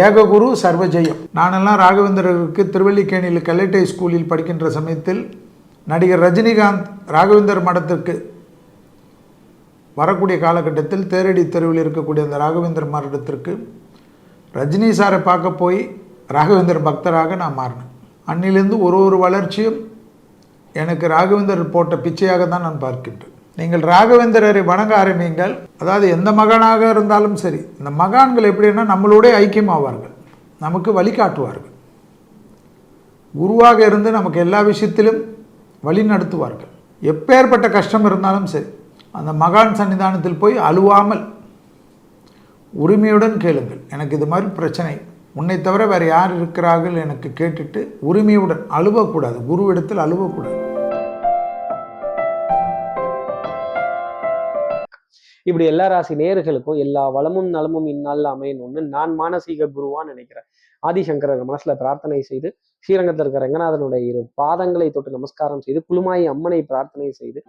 ஏககுரு சர்வஜெயம். நானெல்லாம் ராகவேந்தருக்கு திருவல்லிக்கேணியில் கல்லட்டை ஸ்கூலில் படிக்கின்ற சமயத்தில் நடிகர் ரஜினிகாந்த் ராகவேந்தர் மடத்திற்கு வரக்கூடிய காலகட்டத்தில் தேரடி தெருவில் இருக்கக்கூடிய அந்த ராகவேந்தர் மடத்திற்கு ரஜினி சாரை பார்க்க போய் ராகவேந்தர் பக்தராக நான் மாறினேன். அன்னிலிருந்து ஒரு ஒரு வளர்ச்சியும் எனக்கு ராகவேந்தர் போட்ட பிச்சையாக தான் நான் பார்க்கின்றேன். நீங்கள் ராகவேந்திரரை வணங்க ஆரம்பிங்கள் அதாவது எந்த மகானாக இருந்தாலும் சரி இந்த மகான்கள் எப்படின்னா நம்மளோட ஐக்கியமாவார்கள். நமக்கு வழிகாட்டுவார்கள். குருவாக இருந்து நமக்கு எல்லா விஷயத்திலும் வழி நடத்துவார்கள். எப்பேற்பட்ட கஷ்டம் இருந்தாலும் சரி அந்த மகான் சன்னிதானத்தில் போய் அழுவாமல் உரிமையுடன் கேளுங்கள். எனக்கு இது மாதிரி பிரச்சனை. உன்னை தவிர வேறு யார் இருக்கிறார்கள் எனக்கு கேட்டுட்டு உரிமையுடன் அழுவக்கூடாது. குருவிடத்தில் அழுவக்கூடாது. இப்படி எல்லா ராசி நேர்களுக்கும் எல்லா வளமும் நலமும் இந்நாளில் அமையணும்னு நான் மானசீக குருவான்னு நினைக்கிறேன். ஆதிசங்கரர் மனசுல பிரார்த்தனை செய்து ஸ்ரீரங்கத்தில் இருக்கிற ரங்கநாதனுடைய இரு பாதங்களை தொட்டு நமஸ்காரம் செய்து குளுமாயி அம்மனை பிரார்த்தனை செய்து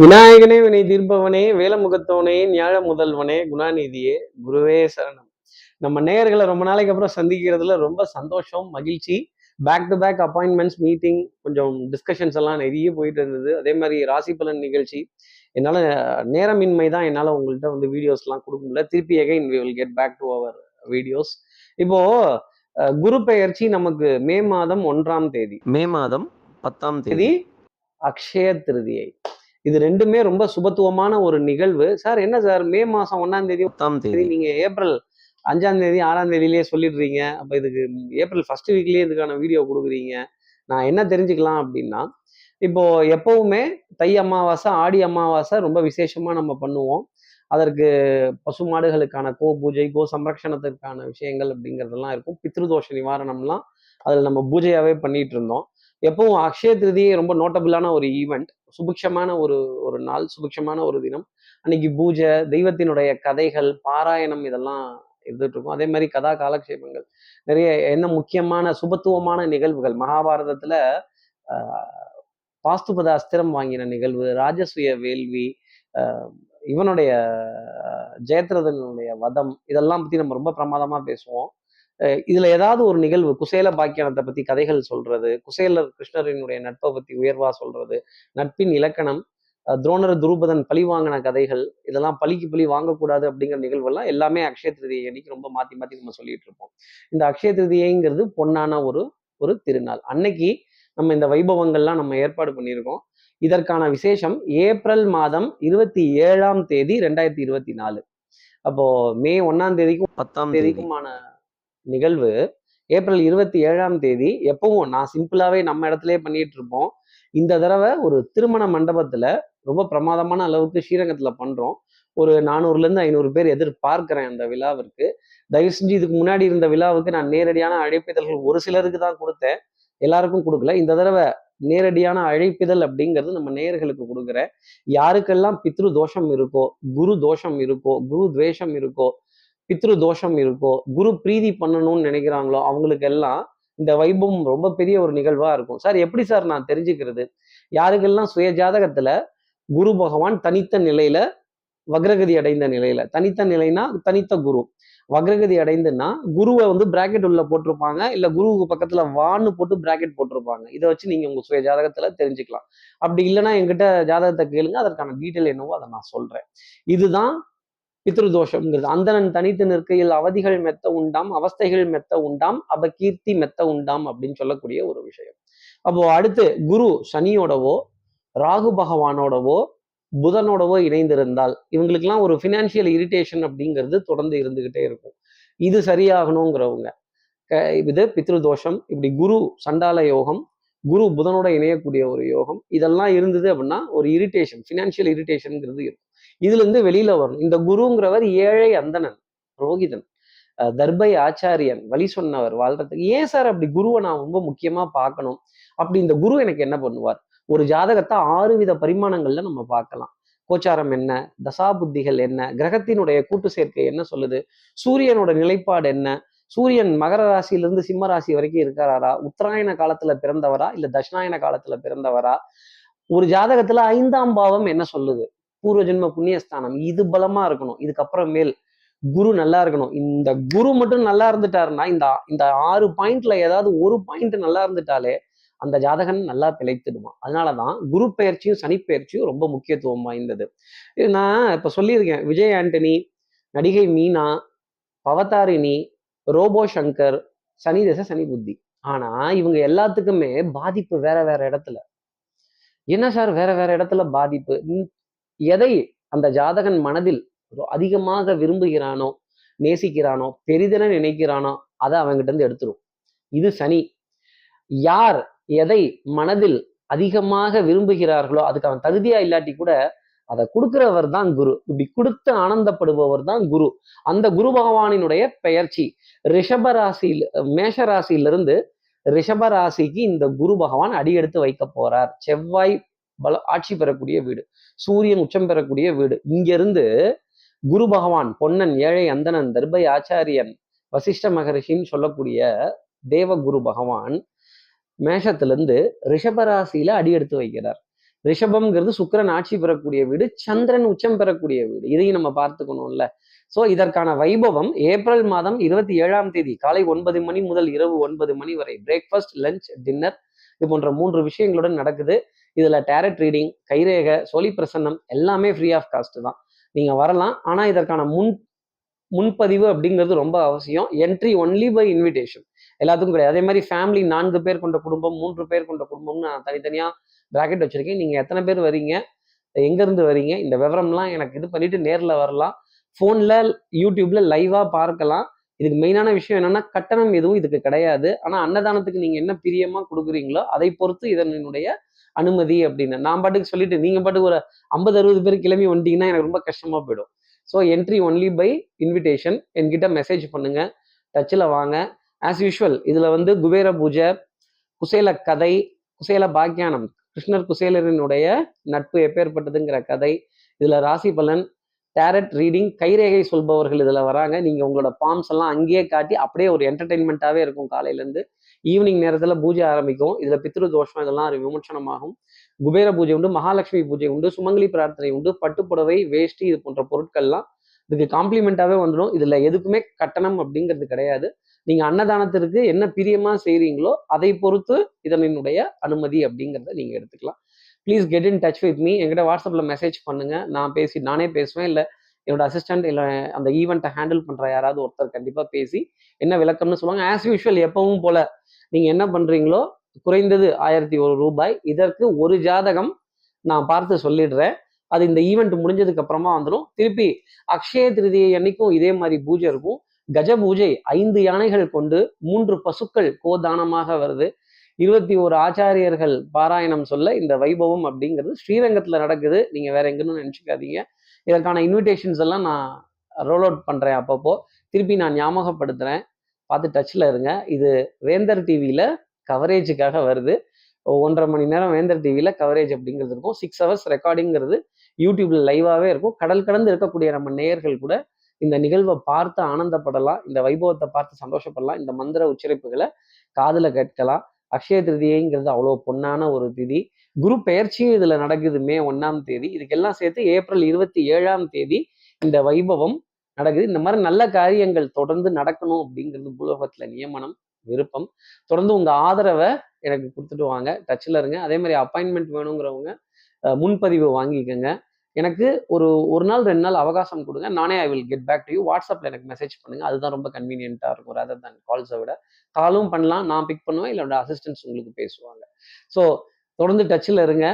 விநாயகனே வினை தீர்ப்பவனே வேலமுகத்தவனே ஞாழ முதல்வனே குணாநிதியே குருவே சரணம். நம்ம நேயர்களை ரொம்ப நாளைக்கு அப்புறம் சந்திக்கிறதுல ரொம்ப சந்தோஷம் மகிழ்ச்சி. Back to back appointments meeting கொஞ்சம் டிஸ்கஷன்ஸ் எல்லாம் நிறைய போயிட்டு இருந்தது. அதே மாதிரி ராசி பலன் நிகழ்ச்சி. என்னால் நேரமின்மை தான் என்னால் உங்கள்கிட்ட வந்து வீடியோஸ்லாம் கொடுக்க முடியல. திருப்பி again we will get back to our videos இப்போ குரு பெயர்ச்சி நமக்கு மே மாதம் ஒன்றாம் தேதி. மே மாதம் பத்தாம் தேதி தேதி. அக்ஷய திருதியை. இது ரெண்டுமே ரொம்ப சுபத்துவமான ஒரு நிகழ்வு. சார் என்ன சார்? மே மாசம் ஒன்னாம் தேதி பத்தாம் தேதி. நீங்க ஏப்ரல் அஞ்சாம் தேதி ஆறாம் தேதியிலேயே சொல்லிடுறீங்க. அப்ப இதுக்கு ஏப்ரல் ஃபர்ஸ்ட் வீக்லயே இதுக்கான வீடியோ கொடுக்குறீங்க. நான் என்ன தெரிஞ்சுக்கலாம் அப்படின்னா இப்போ எப்பவுமே தை அமாவாசை ஆடி அமாவாசை ரொம்ப விசேஷமா நம்ம பண்ணுவோம். அதற்கு பசுமாடுகளுக்கான கோ பூஜை கோ சம்ரக்ஷணத்திற்கான விஷயங்கள் அப்படிங்கிறதெல்லாம் இருக்கும். பித்ருதோஷ நிவாரணம்லாம் அதில் நம்ம பூஜையாவே பண்ணிட்டு இருந்தோம். எப்பவும் அக்ஷய திருதியை ரொம்ப நோட்டபிளான ஒரு ஈவெண்ட் சுபிக்ஷமான ஒரு ஒரு நாள் சுபிக்ஷமான ஒரு தினம். அன்னைக்கு பூஜை தெய்வத்தினுடைய கதைகள் பாராயணம் இதெல்லாம் இருந்துட்டு இருக்கும் அதே மாதிரி கதா காலக்ஷேபங்கள். நிறைய என்ன முக்கியமான சுபத்துவமான நிகழ்வுகள். மகாபாரதத்துல பாஸ்துபத அஸ்திரம் வாங்கின நிகழ்வு ராஜசூய வேள்வி இவனுடைய ஜெயத்ரதனுடைய வதம் இதெல்லாம் பத்தி நம்ம ரொம்ப பிரமாதமா பேசுவோம். இதுல ஏதாவது ஒரு நிகழ்வு குசேல பாக்கியானத்தை பத்தி கதைகள் சொல்றது குசேலர் கிருஷ்ணரினுடைய நட்பை பத்தி உயர்வா சொல்றது நட்பின் இலக்கணம் துரோணர் துருபதன் பழி வாங்கின கதைகள் இதெல்லாம் பழிக்கு பழி வாங்கக்கூடாது அப்படிங்கிற நிகழ்வெல்லாம் எல்லாமே அக்ஷய திருதியை அன்னைக்கு ரொம்ப மாத்தி மாத்தி நம்ம சொல்லிட்டு இருப்போம். இந்த அக்ஷய திருதியைங்கிறது பொன்னான ஒரு ஒரு திருநாள். அன்னைக்கு நம்ம இந்த வைபவங்கள்லாம் நம்ம ஏற்பாடு பண்ணியிருக்கோம். இதற்கான விசேஷம் ஏப்ரல் மாதம் இருபத்தி ஏழாம் தேதி ரெண்டாயிரத்தி இருபத்தி நாலு. அப்போ மே ஒன்னாம் தேதிக்கும் பத்தாம் தேதி. தேதிக்குமான நிகழ்வு. ஏப்ரல் இருபத்தி ஏழாம் தேதி எப்பவும் நான் சிம்பிளாகவே நம்ம இடத்துலயே பண்ணிட்டு இருப்போம் இந்த தடவை ஒரு திருமண மண்டபத்தில் ரொம்ப பிரமாதமான அளவுக்கு ஸ்ரீரங்கத்தில் பண்ணுறோம் ஒரு நானூறுலேருந்து ஐநூறு பேர் எதிர்பார்க்கிறேன் அந்த விழாவிற்கு. தயவு செஞ்சு இதுக்கு முன்னாடி இருந்த விழாவுக்கு நான் நேரடியான அழைப்பிதழ்கள் ஒரு சிலருக்கு தான் கொடுத்தேன். எல்லாருக்கும் கொடுக்கல. இந்த தடவை நேரடியான அழைப்பிதழ் அப்படிங்கிறது நம்ம நேயர்களுக்கு கொடுக்குறேன். யாருக்கெல்லாம் பித்ரு தோஷம் இருக்கோ குரு தோஷம் இருக்கோ குரு துவேஷம் இருக்கோ பித்ரு தோஷம் இருக்கோ குரு பிரீதி பண்ணணும்னு நினைக்கிறாங்களோ அவங்களுக்கு எல்லாம் இந்த வைபவம் ரொம்ப பெரிய ஒரு நிகழ்வா இருக்கும். சார் எப்படி சார் நான் தெரிஞ்சுக்கிறது? யாருக்கெல்லாம் சுய ஜாதகத்துல குரு பகவான் தனித்த நிலையில வக்ரகதி அடைந்த நிலையில தனித்த நிலைனா தனித்த குரு வக்ரகதி அடைந்துன்னா குருவை வந்து பிராக்கெட் உள்ள போட்டிருப்பாங்க இல்ல குருவுக்கு பக்கத்துல வான்னு போட்டு பிராக்கெட் போட்டிருப்பாங்க. இதை வச்சு நீங்க உங்க சுய ஜாதகத்துல தெரிஞ்சுக்கலாம். அப்படி இல்லைன்னா என்கிட்ட ஜாதகத்தை கேளுங்க அதற்கான டீட்டெயில் என்னவோ அதை நான் சொல்றேன். இதுதான் பித்ருதோஷம்ங்கிறது. அந்தணன் தனித்து நிற்கையில் அவதிகள் மெத்த உண்டாம் அவஸ்தைகள் மெத்த உண்டாம் அபகீர்த்தி கீர்த்தி மெத்த உண்டாம் அப்படின்னு சொல்லக்கூடிய ஒரு விஷயம். அப்போ அடுத்து குரு சனியோடவோ ராகு பகவானோடவோ புதனோடவோ இணைந்திருந்தால் இவங்களுக்கெல்லாம் ஒரு ஃபினான்ஷியல் இரிட்டேஷன் அப்படிங்கிறது தொடர்ந்து இருந்துகிட்டே இருக்கும். இது சரியாகணுங்கிறவங்க. இது பித்ரு தோஷம் இப்படி குரு சண்டால யோகம் குரு புதனோட இணையக்கூடிய ஒரு யோகம் இதெல்லாம் இருந்தது அப்படின்னா ஒரு இரிட்டேஷன் ஃபினான்ஷியல் இரிட்டேஷனுங்கிறது இருக்கும். இதுல இருந்து வெளியில வரணும். இந்த குருங்கிறவர் ஏழை அந்தணன் புரோகிதன் தர்பை ஆச்சாரியன் வழி சொன்னவர் வாழ்றதுக்கு. ஏன் சார் அப்படி குருவை நான் ரொம்ப முக்கியமா பார்க்கணும்? அப்படி இந்த குரு எனக்கு என்ன பண்ணுவார்? ஒரு ஜாதகத்தை ஆறு வித பரிமாணங்கள்ல நம்ம பார்க்கலாம். கோச்சாரம் என்ன? தசா புத்திகள் என்ன? கிரகத்தினுடைய கூட்டு சேர்க்கை என்ன சொல்லுது? சூரியனோட நிலைப்பாடு என்ன? சூரியன் மகர ராசியிலிருந்து சிம்ம ராசி வரைக்கும் இருக்கிறாரா உத்தராயண காலத்துல பிறந்தவரா? இல்ல தட்சிணாயன காலத்துல பிறந்தவரா? ஒரு ஜாதகத்துல ஐந்தாம் பாவம் என்ன சொல்லுது? பூர்வ ஜென்ம புண்ணியஸ்தானம். இது பலமா இருக்கணும். இதுக்கப்புறமேல் குரு நல்லா இருக்கணும். இந்த குரு மட்டும் நல்லா இருந்துட்டாருன்னா இந்த இந்த ஆறு பாயிண்ட்ல ஏதாவது ஒரு பாயிண்ட் நல்லா இருந்துட்டாலே அந்த ஜாதகன் நல்லா பிழைத்திடுவான். அதனாலதான் குரு பயிற்சியும் சனி பயிற்சியும் ரொம்ப முக்கியத்துவம் வாய்ந்தது. நான் இப்ப சொல்லியிருக்கேன். விஜய் ஆண்டனி நடிகை மீனா பவதாரிணி ரோபோ சங்கர் சனி தசை சனி புத்தி. ஆனா இவங்க எல்லாத்துக்குமே பாதிப்பு வேற வேற இடத்துல. என்ன சார்? வேற வேற இடத்துல பாதிப்பு? எதை அந்த ஜாதகன் மனதில் அதிகமாக விரும்புகிறானோ நேசிக்கிறானோ பெரிதென நினைக்கிறானோ அதை அவங்கிட்ட இருந்து எடுத்துரும். இது சனி. யார் எதை மனதில் அதிகமாக விரும்புகிறார்களோ அதுக்கு அவன் தகுதியா இல்லாட்டி கூட அதை கொடுக்கிறவர் தான் குரு. இப்படி கொடுத்து ஆனந்தப்படுபவர் தான் குரு. அந்த குரு பகவானினுடைய பெயர்ச்சி. ரிஷபராசியில் மேஷராசியிலிருந்து மேஷ ராசியிலிருந்து இந்த குரு பகவான் அடியெடுத்து வைக்க போறார். செவ்வாய் பல ஆட்சி பெறக்கூடிய வீடு சூரியன் உச்சம் பெறக்கூடிய வீடு. இங்கிருந்து குரு பகவான் பொன்னன் ஏழை அந்தணன் தர்பை ஆச்சாரியன் வசிஷ்ட மகரிஷின்னு சொல்லக்கூடிய தேவ குரு பகவான் மேஷத்திலிருந்து ரிஷபராசியில அடி எடுத்து வைக்கிறார். ரிஷபம்ங்கிறது சுக்கிரன் ஆட்சி பெறக்கூடிய வீடு சந்திரன் உச்சம் பெறக்கூடிய வீடு. இதையும் நம்ம பார்த்துக்கணும்ல. சோ இதற்கான வைபவம் ஏப்ரல் மாதம் இருபத்தி ஏழாம் தேதி காலை ஒன்பது மணி முதல் இரவு ஒன்பது மணி வரை. பிரேக்ஃபாஸ்ட் லஞ்ச் டின்னர் இது போன்ற மூன்று விஷயங்களுடன் நடக்குது. இதில் டேரட் ரீடிங் கைரேக சோழி பிரசன்னம் எல்லாமே ஃப்ரீ ஆஃப் காஸ்ட் தான். நீங்கள் வரலாம். ஆனால் இதற்கான முன் முன்பதிவு அப்படிங்கிறது ரொம்ப அவசியம். என்ட்ரி ஒன்லி பை இன்விடேஷன் எல்லாத்துக்கும் கிடையாது. அதே மாதிரி ஃபேமிலி நான்கு பேர் கொண்ட குடும்பம் மூன்று பேர் கொண்ட குடும்பம்னு நான் தனித்தனியாக ப்ராக்கெட் வச்சுருக்கேன். நீங்கள் எத்தனை பேர் வரீங்க எங்கேருந்து வரீங்க இந்த விவரம்லாம் எனக்கு இது பண்ணிட்டு நேரில் வரலாம். ஃபோனில் யூடியூப்ல லைவாக பார்க்கலாம். இதுக்கு மெயினான விஷயம் என்னென்னா கட்டணம் எதுவும் இதுக்கு கிடையாது. ஆனால் அன்னதானத்துக்கு நீங்கள் என்ன பிரியமாக கொடுக்குறீங்களோ அதை பொறுத்து இதனுடைய அனுமதி அப்படின்னு. நான் பாட்டுக்கு சொல்லிட்டு நீங்கள் பாட்டுக்கு ஒரு ஐம்பது அறுபது பேர் கிளம்பி வந்துட்டீங்கன்னா எனக்கு ரொம்ப கஷ்டமாக போயிடும். So entry only by invitation என்கிட்ட மெசேஜ் பண்ணுங்க. டச்சில் வாங்க. ஆஸ் யூஷுவல் இதில் வந்து குபேர பூஜை குசேல கதை குசேல பாக்கியானம். கிருஷ்ணர் குசேலரினுடைய நட்பு எப்பேற்பட்டதுங்கிற கதை. இதில் ராசி பலன் டேரட் ரீடிங் கைரேகை சொல்பவர்கள் இதில் வராங்க. நீங்கள் உங்களோட ஃபார்ம்ஸ் எல்லாம் அங்கேயே காட்டி அப்படியே ஒரு என்டர்டெயின்மெண்ட்டாகவே இருக்கும் காலையிலேருந்து. ஈவினிங் நேரத்துல பூஜை ஆரம்பிக்கும். இதுல பித்ரு தோஷம் இதெல்லாம் விமர்சனமாகும் குபேர பூஜை உண்டு மகாலட்சுமி பூஜை உண்டு சுமங்கலி பிரார்த்தனை உண்டு பட்டுப்புடவை வேஷ்டி இது போன்ற பொருட்கள்லாம் இதுக்கு காம்ப்ளிமெண்ட்டாவே வந்துடும். இதுல எதுக்குமே கட்டணம் அப்படிங்கிறது கிடையாது. நீங்க அன்னதானத்திற்கு என்ன பிரியமா செய்றீங்களோ அதை பொறுத்து இதனுடைய அனுமதி அப்படிங்கிறத நீங்க எடுத்துக்கலாம். Please get in touch with me என்கிட்ட வாட்ஸ்அப்ல மெசேஜ் பண்ணுங்க. நான் பேசி நானே பேசுவேன். இல்லை என்னோட அசிஸ்டன்ட் இல்லை அந்த ஈவெண்ட்டை ஹேண்டில் பண்ற யாராவது ஒருத்தர் கண்டிப்பாக பேசி என்ன விளக்கம்னு சொல்லுவாங்க. ஆஸ் யூஷுவல் எப்பவும் போல நீங்கள் என்ன பண்ணுறீங்களோ குறைந்தது ஆயிரத்தி ஒரு ரூபாய். இதற்கு ஒரு ஜாதகம் நான் பார்த்து சொல்லிடுறேன். அது இந்த ஈவெண்ட் முடிஞ்சதுக்கு அப்புறமா வந்துடும் திருப்பி அக்ஷய திருதியை அன்னைக்கும் இதே மாதிரி பூஜை இருக்கும். கஜ பூஜை ஐந்து யானைகள் கொண்டு மூன்று பசுக்கள் கோதானமாக வருது. இருபத்தி ஒரு ஆச்சாரியர்கள் பாராயணம் சொல்ல இந்த வைபவம் அப்படிங்கிறது ஸ்ரீரங்கத்துல நடக்குது. நீங்க வேற எங்கன்னு நினைச்சுக்காதீங்க. இதற்கான இன்விடேஷன்ஸ் எல்லாம் நான் ரோல் அவுட் பண்ணுறேன் அப்பப்போ. திருப்பி நான் ஞாபகப்படுத்துகிறேன் பார்த்து டச்சில் இருங்க. இது வேந்தர் டிவியில் கவரேஜுக்காக வருது. ஒன்றரை மணி நேரம் வேந்தர் டிவியில் கவரேஜ் அப்படிங்கிறது இருக்கும். சிக்ஸ் ஹவர்ஸ் ரெக்கார்டிங்கிறது யூடியூப்ல லைவாகவே இருக்கும். கடல் கடந்து இருக்கக்கூடிய நம்ம நேயர்கள் கூட இந்த நிகழ்வை பார்த்து ஆனந்தப்படலாம். இந்த வைபவத்தை பார்த்து சந்தோஷப்படலாம். இந்த மந்திர உச்சரிப்புகளை காதில் கேட்கலாம். அக்ஷய திருதியைங்கிறது அவ்வளோ பொன்னான ஒரு திதி. குரு பெயர்ச்சியும் இதுல நடக்குது மே ஒன்னாம் தேதி. இதுக்கெல்லாம் சேர்த்து ஏப்ரல் இருபத்தி ஏழாம் தேதி இந்த வைபவம் நடக்குது. இந்த மாதிரி நல்ல காரியங்கள் தொடர்ந்து நடக்கணும் அப்படிங்கிறது பூலோகத்துல நியமனம் விருப்பம். தொடர்ந்து உங்க ஆதரவை எனக்கு கொடுத்துட்டு வாங்க. டச்சில் இருங்க. அதே மாதிரி அப்பாயின்மெண்ட் வேணுங்கிறவங்க முன்பதிவு வாங்கிக்கோங்க. எனக்கு ஒரு ஒரு நாள் ரெண்டு நாள் அவகாசம் கொடுங்க. நானே I will get back to you வாட்ஸ்அப்பில் எனக்கு மெசேஜ் பண்ணுங்க. அதுதான் ரொம்ப கன்வீனியன்ட்டாக இருக்கும். ரேதர் தன் கால்ஸை விட. காலும் பண்ணலாம். நான் பிக் பண்ணுவேன். இல்லை அசிஸ்டன்ஸ் உங்களுக்கு பேசுவாங்க. ஸோ தொடர்ந்து டச்சில் இருங்க.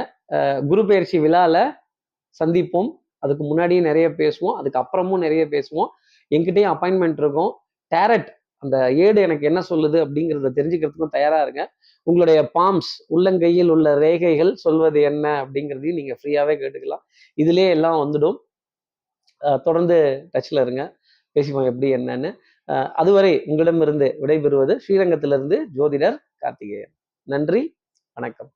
குரு பயிற்சி விழாவில் சந்திப்போம். அதுக்கு முன்னாடியே நிறைய பேசுவோம். அதுக்கப்புறமும் நிறைய பேசுவோம். என்கிட்டயும் அப்பாயின்மெண்ட் இருக்கும். டேரட் அந்த ஏடு எனக்கு என்ன சொல்லுது அப்படிங்கிறத தெரிஞ்சுக்கிறதுக்கும் தயாரா இருங்க. உங்களுடைய பாம்ஸ் உள்ளங்கையில் உள்ள ரேகைகள் சொல்வது என்ன அப்படிங்கிறதையும் நீங்கள் ஃப்ரீயாகவே கேட்டுக்கலாம். இதிலே எல்லாம் வந்துடும். தொடர்ந்து டச்சில் இருங்க. பேசிப்போம் எப்படி என்னன்னு. அதுவரை உங்களிடமிருந்து விடைபெறுவது ஸ்ரீரங்கத்திலிருந்து ஜோதிடர் கார்த்திகேயன். நன்றி வணக்கம்.